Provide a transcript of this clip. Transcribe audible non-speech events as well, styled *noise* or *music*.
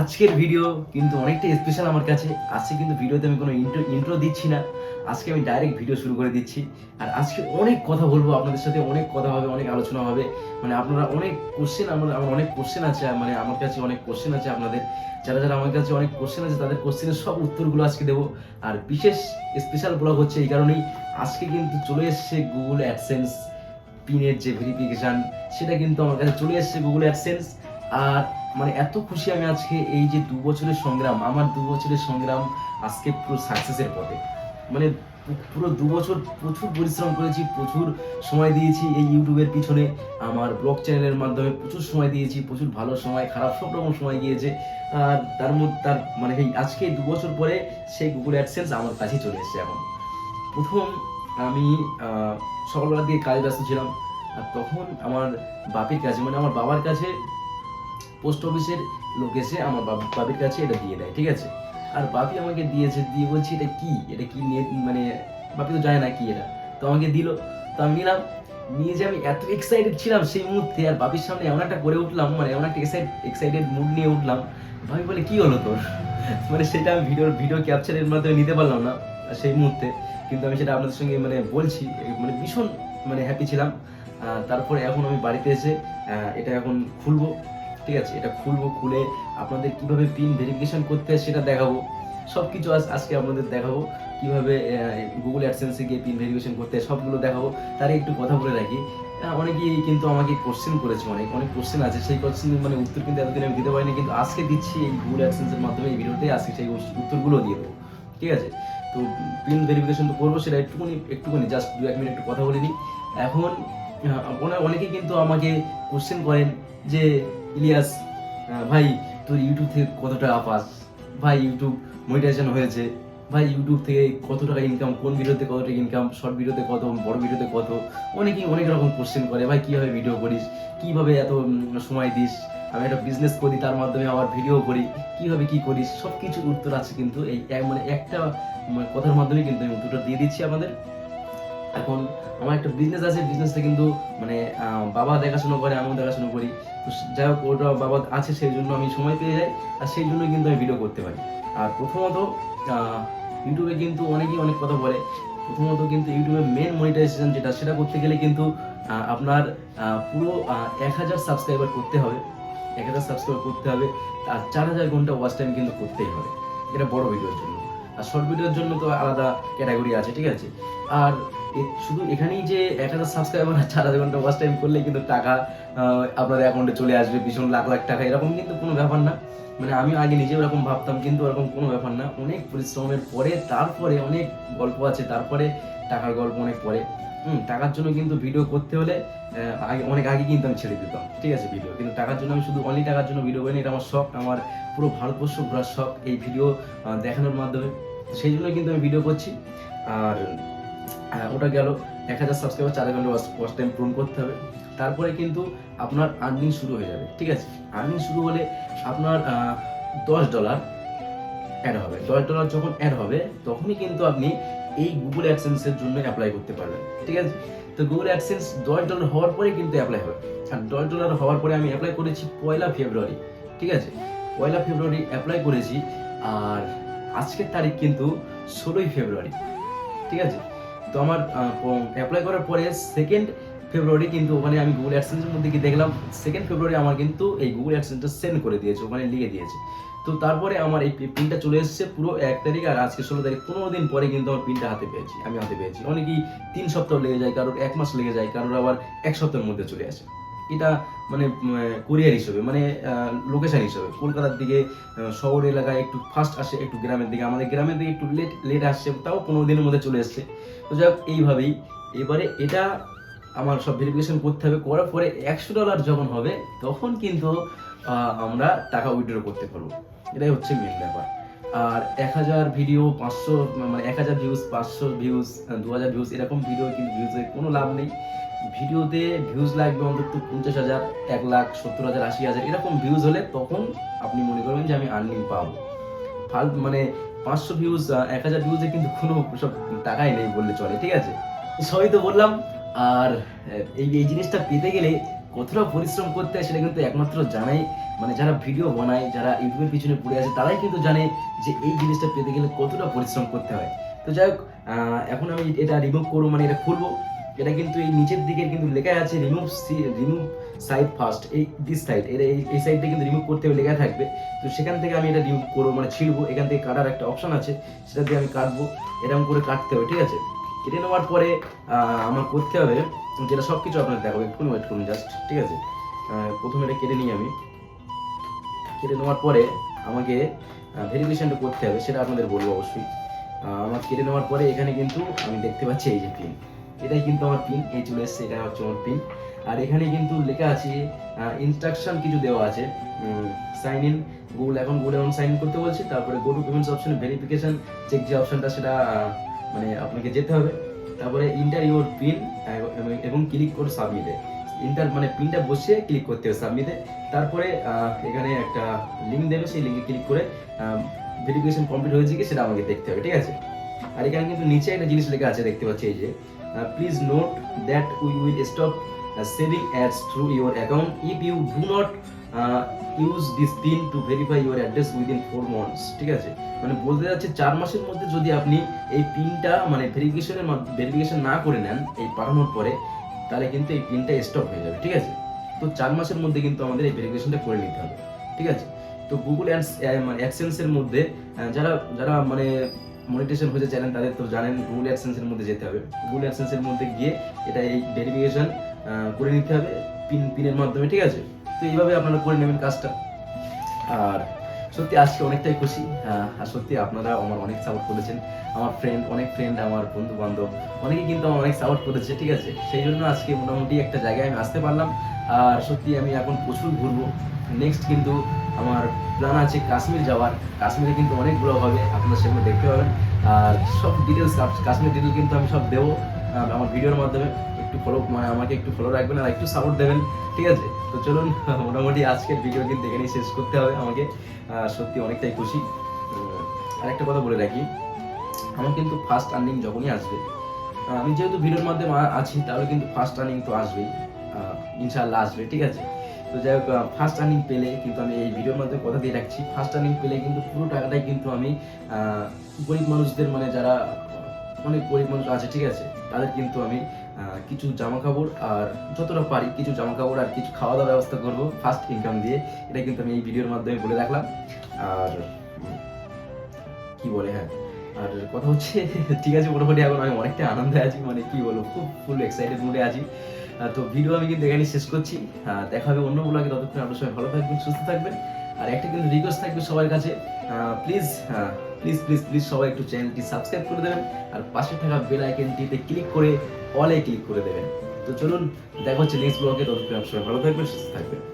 আজকের ভিডিও কিন্তু অনেকটা স্পেশাল আমার কাছে। আজকে কিন্তু ভিডিওতে আমি কোনো ইন্ট্রো ইন্ট্রো দিচ্ছি না। আজকে আমি ডাইরেক্ট ভিডিও শুরু করে দিচ্ছি। আর আজকে অনেক কথা বলব আপনাদের সাথে, অনেক কথা হবে, অনেক আলোচনা হবে। মানে আপনারা অনেক কোশ্চেন আমার আমার অনেক কোশ্চেন আছে মানে আমার কাছে অনেক কোশ্চেন আছে আপনাদের। যারা যারা আমার কাছে অনেক কোশ্চেন আছে, তাদের কোশ্চেনের সব উত্তরগুলো আজকে দেবো। আর বিশেষ স্পেশাল ব্লগ হচ্ছে এই কারণেই আজকে কিন্তু চলে এসছে গুগল অ্যাডসেন্স পিনের যে ভেরিফিকেশন সেটা কিন্তু আমার কাছে চলে এসছে গুগল অ্যাডসেন্স আর মানে এত খুশি আমি আজকে এই যে দু বছরের সংগ্রাম, আমার দু বছরের সংগ্রাম আজকে পুরো সাকসেসের পথে। মানে পুরো দু বছর প্রচুর পরিশ্রম করেছি, প্রচুর সময় দিয়েছি এই ইউটিউবের পিছনে, আমার ব্লগ চ্যানেলের মাধ্যমে প্রচুর সময় দিয়েছি, প্রচুর ভালো সময়, খারাপ সব রকম সময় গিয়েছে, আর তার মধ্যে তার মানে এই আজকে দু বছর পরে সেই গুগল অ্যাডসেন্স আমার কাছেই চলে এসেছে এখন। প্রথম আমি সকালবেলা দিয়ে কাজে ব্যস্ত ছিলাম, আর তখন আমার বাপের কাছে মানে আমার বাবার কাছে পোস্ট অফিসের লোক এসে আমার বাপির কাছে এটা দিয়ে দেয়, ঠিক আছে? আর বাপি আমাকে দিয়েছে, দিয়ে বলছি এটা কি? এটা কি নিয়ে মানে বাপি তো জানে না কি এটা। তো আমাকে দিল, তো আমি নিলাম। নিয়ে যে আমি এত এক্সাইটেড ছিলাম সেই মুহূর্তে, আর বাপির সামনে এমন একটা করে উঠলাম মানে এমন একটা এক্সাইট এক্সাইটেড মুড নিয়ে উঠলাম। ভাবি বলে, কি হলো তোর? *laughs* মানে সেটা আমি ভিডিওর ভিডিও ক্যাপচারের মাধ্যমে নিতে পারলাম না সেই মুহূর্তে। কিন্তু আমি সেটা আপনাদের সঙ্গে মানে বলছি মানে ভীষণ মানে হ্যাপি ছিলাম। তারপরে এখন আমি বাড়িতে এসে এটা এখন খুলবো। ঠিক আছে, এটা খুলবো, খুলে আপনাদের কীভাবে পিন ভেরিফিকেশন করতে হয় সেটা দেখাবো। সব কিছু আজ আজকে আপনাদের দেখাবো, কীভাবে গুগল অ্যাডসেন্সে গিয়ে পিন ভেরিফিকেশন করতে হয় সবগুলো দেখাবো। তার একটু কথা বলে রাখি অনেকেই কিন্তু আমাকে কোশ্চেন করেছে, অনেক অনেক কোশ্চেন আছে, সেই কোশ্চেন মানে উত্তর কিন্তু এতদিন আমি দিতে পারিনি, কিন্তু আজকে দিচ্ছি এই গুগল অ্যাডসেন্সের মাধ্যমে এই ভিডিওতে, আজকে সেই উত্তরগুলো দিয়ে দেবো, ঠিক আছে? তো পিন ভেরিফিকেশন তো করব, সেটা একটুখানি একটুখানি জাস্ট দু এক মিনিট একটু কথা বলে নিই। এখন অনেকেই কিন্তু আমাকে কোশ্চেন করেন যে ইলিয়াস ভাই, তোর ইউটিউব থেকে কত টাকা পাস? ভাই ইউটিউব মনিটাইজেশন হয়েছে। ভাই ইউটিউব থেকে কত টাকা ইনকাম কোন ভিডিওতে কত টাকা ইনকাম শর্ট ভিডিওতে কত, বড় ভিডিওতে কত? অনেকেই অনেক রকম কোশ্চেন করে। ভাই, কীভাবে ভিডিও করিস? কীভাবে এত সময় দিস? আমি একটা বিজনেস করি, তার মাধ্যমে আবার ভিডিও করি। কীভাবে কী করিস? সব কিছুর উত্তর আছে কিন্তু এই মানে একটা মানে কথার মাধ্যমে কিন্তু আমি উত্তরটা দিয়ে দিচ্ছি আমাদের এখন আমার একটা বিজনেস আছে বিজনেসটা কিন্তু মানে বাবা দেখাশোনা করে, আমিও দেখাশোনা করি। তো যাই হোক, ওটা বাবা আছে, সেই জন্য আমি সময় পেয়ে যাই, আর সেই জন্য কিন্তু আমি ভিডিও করতে পারি। আর প্রথমত ইউটিউবে কিন্তু অনেকেই অনেক কথা বলে। প্রথমত কিন্তু ইউটিউবে মেন মনিটাইজেশন যেটা, সেটা করতে গেলে কিন্তু আপনার পুরো এক হাজার সাবস্ক্রাইবার করতে হবে। এক হাজার সাবস্ক্রাইবার করতে হবে, আর চার হাজার ঘণ্টা ওয়াচ টাইম কিন্তু করতেই হবে। এটা বড় ভিডিওর জন্য। আর শর্ট ভিডিওর জন্য তো আলাদা ক্যাটাগরি আছে, ঠিক আছে? আর শুধু এখানেই যে এক হাজার সাবস্ক্রাইবার আর চার হাজার ঘণ্টা ওয়াচ টাইম করলে কিন্তু টাকা আপনাদের অ্যাকাউন্টে চলে আসবে, ভীষণ লাখ লাখ টাকা, এরকম কিন্তু কোনো ব্যাপার না। মানে আমি আগে নিজেও এরকম ভাবতাম, কিন্তু এরকম কোনো ব্যাপার না। অনেক পরিশ্রমের পরে, তারপরে অনেক গল্প আছে, তারপরে টাকার গল্প অনেক পরে। হুম, টাকার জন্য কিন্তু ভিডিও করতে হলে আগে, অনেক আগে কিন্তু আমি ছেড়ে দিতাম, ঠিক আছে ভিডিও কিন্তু টাকার জন্য আমি শুধু অনলি টাকার জন্য ভিডিও করিনি, এটা আমার শখ, আমার পুরো ভারতবর্ষ ঘোরার শখ, এই ভিডিও দেখানোর মাধ্যমে। সেই জন্য কিন্তু আমি ভিডিও করছি। আর ওটা গেল। এক হাজার সাবস্ক্রাইবার চার ঘণ্টা ওয়াচ টাইম পূরণ করতে হবে। তারপরে কিন্তু আপনার আর্নিং শুরু হয়ে যাবে, ঠিক আছে? আর্নিং শুরু হলে আপনার দশ ডলার অ্যাড হবে। দশ ডলার যখন অ্যাড হবে, তখনই কিন্তু আপনি এই গুগল অ্যাডসেন্সের জন্য অ্যাপ্লাই করতে পারবেন, ঠিক আছে? তো গুগল অ্যাডসেন্স দশ ডলার হওয়ার পরে কিন্তু অ্যাপ্লাই হবে। আর দশ ডলার হওয়ার পরে আমি অ্যাপ্লাই করেছি পয়লা ফেব্রুয়ারি, ঠিক আছে? পয়লা ফেব্রুয়ারি অ্যাপ্লাই করেছি, আর আজকের তারিখ কিন্তু ষোলোই ফেব্রুয়ারি, ঠিক আছে? তো আমার অ্যাপ্লাই করার পরে সেকেন্ড ফেব্রুয়ারি কিন্তু ওখানে আমি গুগল অ্যাডসেন্সের মধ্যে কি দেখলাম সেকেন্ড ফেব্রুয়ারি আমার কিন্তু এই গুগল অ্যাডসেন্সটা সেন্ড করে দিয়েছে, ওখানে লিখে দিয়েছে। তো তারপরে আমার এই পিনটা চলে এসেছে পুরো এক তারিখ আর আজকে ষোলো তারিখ, পনেরো দিন পরে কিন্তু আমার পিনটা হাতে পেয়েছি, আমি হাতে পেয়েছি। অনেকেই তিন সপ্তাহ লেগে যায়, কারোর এক মাস লেগে যায়, কারোর আবার এক সপ্তাহের মধ্যে চলে আসে। এটা মানে কোরিয়ার হিসেবে মানে লোকেশন হিসেবে। কলকাতার দিকে শহর এলাকায় একটু ফাস্ট আসে, একটু গ্রামের দিকে। আমাদের গ্রামের দিকে একটু লেট লেট আসছে, তাও পনেরো দিনের মধ্যে চলে এসছে। তো যাই হোক, এইভাবেই। এবারে এটা আমার সব ভেরিফিকেশন করতে হবে, করার পরে একশো ডলার যখন হবে, তখন কিন্তু আমরা টাকা উইথড্র করতে পারব। এটাই হচ্ছে মেন ব্যাপার। আর এক হাজার ভিডিও পাঁচশো মানে এক হাজার ভিউজ পাঁচশো ভিউজ দু হাজার ভিউজ এরকম ভিডিও কিন্তু ভিউজে কোনো লাভ নেই। ভিডিওতে ভিউজ লাগবে অন্তত পঞ্চাশ হাজার, এক লাখ, সত্তর হাজার, আশি হাজার, এরকম ভিউজ হলে তখন আপনি মনে করবেন যে আমি আর্নিং পাবো। ফাল মানে পাঁচশো ভিউজ এক হাজার ভিউজে কিন্তু কোনো সব টাকাই নেই বললে চলে, ঠিক আছে? সবই তো বললাম, আর এই এই জিনিসটা পেতে গেলে কতটা পরিশ্রম করতে হয় সেটা কিন্তু একমাত্র জানাই। মানে যারা ভিডিও বানায়, যারা ইউটিউবের পিছনে পড়ে আছে, তারাই কিন্তু জানে যে এই জিনিসটা পেতে গেলে কতটা পরিশ্রম করতে হয়। তো যাই হোক এখন আমি এটা রিমুভ করব মানে এটা খুলবো। এটা কিন্তু এই নিচের দিকে কিন্তু লেখা আছে remove C remove side first এই দিস সাইড এটা এই এই সাইডটা কিন্তু রিমুভ করতে হবে, লেখা থাকবে। তো সেখান থেকে আমি এটা রিমুভ করব মানে ছিঁড়বো। এখান থেকে কাটার একটা অপশন আছে, সেটা দিয়ে আমি কাটবো। এরকম করে কাটতে হবে, ঠিক আছে? কেটে নেওয়ার পরে আমার করতে হবে যেটা সব কিছু আপনার দেখাবো। একটু ওয়েট করুন জাস্ট ঠিক আছে? প্রথমে এটা কেটে নিই আমি। কেটে নেওয়ার পরে আমাকে ভেরিফিকেশনটা করতে হবে, সেটা আপনাদের বলব অবশ্যই। আমার কেটে নেওয়ার পরে এখানে কিন্তু আমি দেখতে পাচ্ছি এই যে পিন এটাই কিন্তু আমার পিন এই চলে এসছে, এটা হচ্ছে আমার পিন আর এখানে কিন্তু লেখা আছে ইনস্ট্রাকশন কিছু দেওয়া আছে। সাইন ইন গুগল এখন গুগল এখন সাইন ইন করতে বলছে। তারপরে গো টু পেমেন্টস অপশনে ভেরিফিকেশন চেক যে অপশনটা সেটা মানে আপনাকে যেতে হবে। তারপরে ইন্টার ইউর পিন এবং ক্লিক করে সাবমিটে ইন্টার মানে পিনটা বসিয়ে ক্লিক করতে হবে সাবমিটে তারপরে এখানে একটা লিঙ্ক দেবে, সেই লিঙ্কে ক্লিক করে ভেরিফিকেশন কমপ্লিট হয়েছে কি সেটা আমাকে দেখতে হবে, ঠিক আছে? আর এখানে কিন্তু নিচে একটা জিনিস লেখা আছে, দেখতে পাচ্ছি এই যে। Please note that we will stop saving ads through your account if you do not use this pin to verify your address within four months ঠিক আছে? মানে বলতে যাচ্ছে চার মাসের মধ্যে যদি আপনি এই পিনটা মানে ভেরিফিকেশনের ভেরিফিকেশন না করে নেন, এই পাঠানোর পরে, তাহলে কিন্তু এই পিনটা স্টপ হয়ে যাবে, ঠিক আছে? তো চার মাসের মধ্যে কিন্তু আমাদের এই ভেরিফিকেশনটা করে নিতে হবে, ঠিক আছে? তো গুগল অ্যাডস মানে অ্যাডসেন্সের মধ্যে যারা যারা মানে মনিটেশন হয়েছে চ্যানেল তাদের তো জানেন গুগল অ্যাডসেন্সের মধ্যে যেতে হবে। গুগল অ্যাডসেন্সের মধ্যে গিয়ে এটা এই ভেরিফিকেশন করে নিতে হবে পিন, পিনের মাধ্যমে, ঠিক আছে? তো এইভাবে আপনারা করে নেবেন কাজটা। আর সত্যি আজকে অনেকটাই খুশি। আর সত্যি আপনারা আমার অনেক সাপোর্ট করেছেন। আমার ফ্রেন্ড অনেক ফ্রেন্ড আমার বন্ধু বান্ধব অনেকে কিন্তু আমার অনেক সাপোর্ট করেছে, ঠিক আছে? সেই জন্য আজকে মোটামুটি একটা জায়গায় আমি আসতে পারলাম। আর সত্যি আমি এখন প্রচুর ঘুরবো। নেক্সট কিন্তু আমার প্ল্যান আছে কাশ্মীর যাওয়ার। কাশ্মীরে কিন্তু অনেক ঘোরা হবে, আপনারা সেগুলো দেখতে পাবেন। আর সব ডিটেলস কাশ্মীর ডিটেল কিন্তু আমি সব দেবো আমার ভিডিওর মাধ্যমে। একটু ফলো মানে আমাকে একটু ফলো রাখবেন আর একটু সাপোর্ট দেবেন ঠিক আছে? তো চলুন *laughs* মোটামুটি আজকের ভিডিও কিন্তু এখানেই শেষ করতে হবে আমাকে। সত্যি অনেকটাই খুশি। উম, আরেকটা কথা বলে রাখি আমার কিন্তু ফার্স্ট আর্নিং যখনই আসবে আমি যেহেতু ভিডিওর মাধ্যমে আছি তাহলে কিন্তু ফার্স্ট আর্নিং তো আসবেই আহ, ইনশাআল্লাহ আসবে ঠিক আছে? তো যাই হোক ফার্স্ট আর্নিং পেলে কিন্তু আমি এই ভিডিওর মাধ্যমে কথা দিয়ে রাখছি। ফার্স্ট আর্নিং পেলে কিন্তু পুরো টাকাটাই কিন্তু আমি গরিব মানুষদের মানে যারা অনেক গরিব মানুষ আছে ঠিক আছে? তাদের কিন্তু আমি কিছু জামা কাপড় আর যতটা পারি কিছু জামা কাপড় আর কিছু খাওয়া দাওয়ার ব্যবস্থা করব ফার্স্ট ইনকাম দিয়ে। এটা কিন্তু আমি এই ভিডিওর মাধ্যমে বলে রাখলাম। আর কি বলে হ্যাঁ। আর কথা হচ্ছে, ঠিক আছে, মোটামুটি এখন আমি অনেকটা আনন্দে আছি মানে কি বলব, খুব ফুল এক্সাইটেড মুডে আছি। তো ভিডিও আমি কিন্তু এখানে শেষ করছি। দেখা হবে অন্য ব্লগে ততক্ষণ আপনার সবাই ভালো থাকবেন, সুস্থ থাকবেন। আর একটা কিন্তু রিকোয়েস্ট থাকবে সবার কাছে। প্লিজ প্লিজ প্লিজ প্লিজ সবাই একটু চ্যানেলটি সাবস্ক্রাইব করে দেবেন আর পাশে থাকা বেল আইকনটিতে ক্লিক করে অলে ক্লিক করে দেবেন। তো চলুন, দেখা হচ্ছে নেক্সট ব্লগে ততক্ষণ সবাই ভালো থাকবেন, সুস্থ থাকবেন।